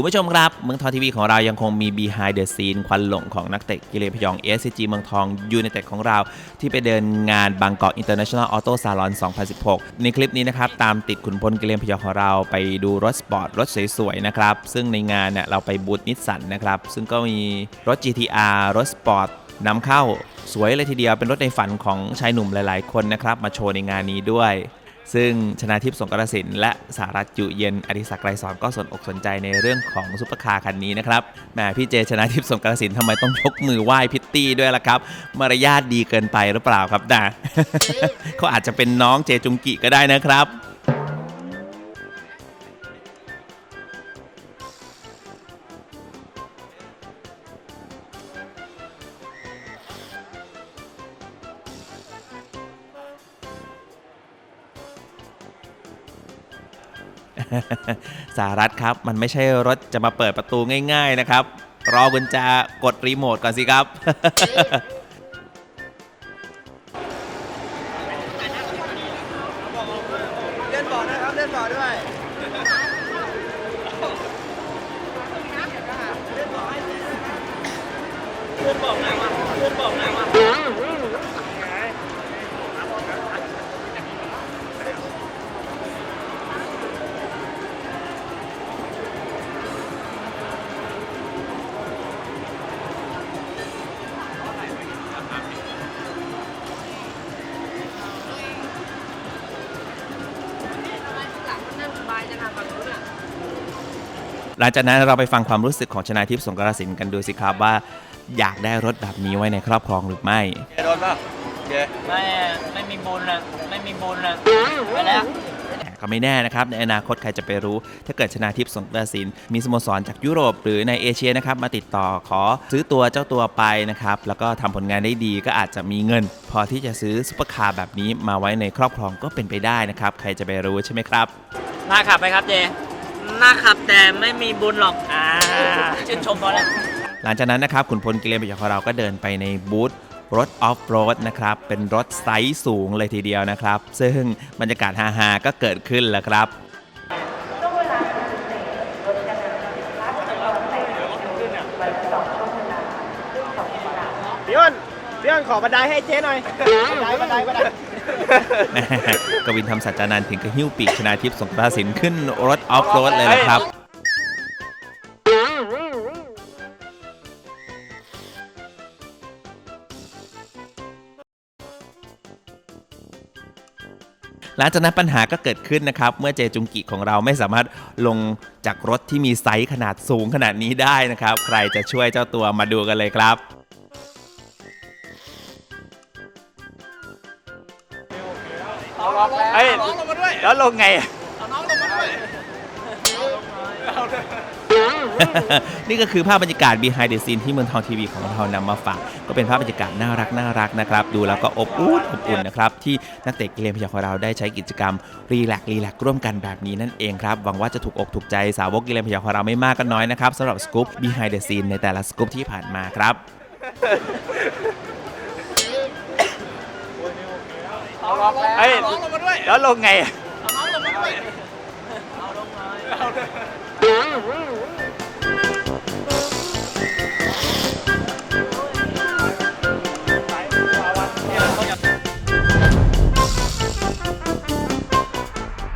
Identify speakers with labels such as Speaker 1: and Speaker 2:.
Speaker 1: คุณผู้ชมครับ เมืองทองทีวีของเรายังคงมี behind the scene ควันหลงของนักเตะกิเลนพยอง SCG เมืองทองยู i นเต็ดของเรา ที่ไปเดินงานบางกอก International Auto Salon 2016 ในคลิปนี้นะครับ ตามติดขุนพลกิเลนพยองของเราไปดูรถสปอร์ต รถสวยๆนะครับ ซึ่งในงานเนี่ยเราไปบูธนิสสันนะครับ ซึ่งก็มีรถ GTR รถสปอร์ตนำเข้าสวยเลยทีเดียวเป็นรถในฝันของชายหนุ่มหลายๆ คนนะครับมาโชว์ในงานนี้ด้วย ซึ่งชนาทิพย์สงกรสินและสารัตน์อยู่เย็นอดิศักดิ์ไกรสอนก็สนอกสนใจในเรื่องของซุปเปอร์คาร์คันนี้นะครับแหมพี่เจชนาทิพย์สงกรสินทำไมต้องยกมือไหว้พิตตี้ด้วยล่ะครับ มารยาทดีเกินไปหรือเปล่าครับนะเขาอาจจะเป็นน้องเจจุงกิก็ได้นะครับ สารัตน์ครับ มันไม่ใช่รถจะมาเปิดประตูง่าย ๆนะครับ รอกุญแจกดรีโมทก่อนสิครับ
Speaker 2: เล่นบอร์ดนะครับ เล่นบอร์ดด้วย
Speaker 3: นั่ง
Speaker 1: หลังจากนั้นเราไปฟังความรู้สึกของชนาทิพย์สงกรสินกันดูสิครับว่าอยากได้รถแบบนี้ไว้ในครอบครองหรือไม่
Speaker 2: เจโดนป่ะเจ
Speaker 3: ไม่ไม่มีบุญอะไม่มีบุญอะไปแล้ว
Speaker 1: แต่ก็ไม่แน่นะครับ ในอนาคตใครจะไปรู้ ถ้าเกิดชนาทิพย์สงกรสิน มีสโมสรจากยุโรป หรือในเอเชียนะครับ มาติดต่อขอซื้อตัวเจ้าตัวไปนะครับ แล้วก็ทำผลงานได้ดีก็อาจจะมีเงิน พอที่จะซื้อซุปเปอร์คาร์แบบนี้มาไว้ในครอบครองก็เป็นไปได้นะครับ ใครจะไปรู้ใช่ไหมครับ
Speaker 3: น่าขับไหมครับเจ น่าขับ แต่ไม่มีบุญหรอกอ่าชื่นชมเขาแล้ว
Speaker 1: หลังจากนั้นนะครับขุนพลกิเลนพยองของเราก็เดินไปในบูธรถออฟโรดนะครับ เป็นรถไซส์สูงเลยทีเดียวนะครับ ซึ่งบรรยากาศฮาๆก็เกิดขึ้นแล้วครับ
Speaker 2: พี่อ้นพี่อ้นขอบันไดให้เจ๊หน่อยบันไดบันไดบันได
Speaker 1: กวินทำสัจจานันถึงกับหิ้วปีกชนาทิพย์สงกราสินขึ้นรถออฟโรดเลยนะครับ หลังจากนั้นปัญหาก็เกิดขึ้นนะครับ เมื่อเจจุงกิของเราไม่สามารถลงจากรถที่มีไซส์ขนาดสูงขนาดนี้ได้นะครับ ใครจะช่วยเจ้าตัวมาดูกันเลยครับ
Speaker 2: เฮ้ยแล้วลงไงอะ
Speaker 1: นี่ก็คือภาพบรรยากาศ behind the scene ที่เมืองทองทีวีของเรานำมาฝาก ก็เป็นภาพบรรยากาศน่ารักน่ารักนะครับ ดูแล้วก็อบอุ่นอบอุ่นนะครับ ที่นักเตะกีฬาพยองของเราได้ใช้กิจกรรม รีแลกรีแลกร่วมกันแบบนี้นั่นเองครับ หวังว่าจะถูกอกถูกใจสาวกกีฬาพยองของเราไม่มากก็น้อยนะครับสำหรับสกู๊ป behind the scene ในแต่ละสกู๊ปที่ผ่านมาครับ
Speaker 2: เฮ้ยแล้วลงไงอะ
Speaker 3: เอาน้องลงมาด้วยเอาลงมา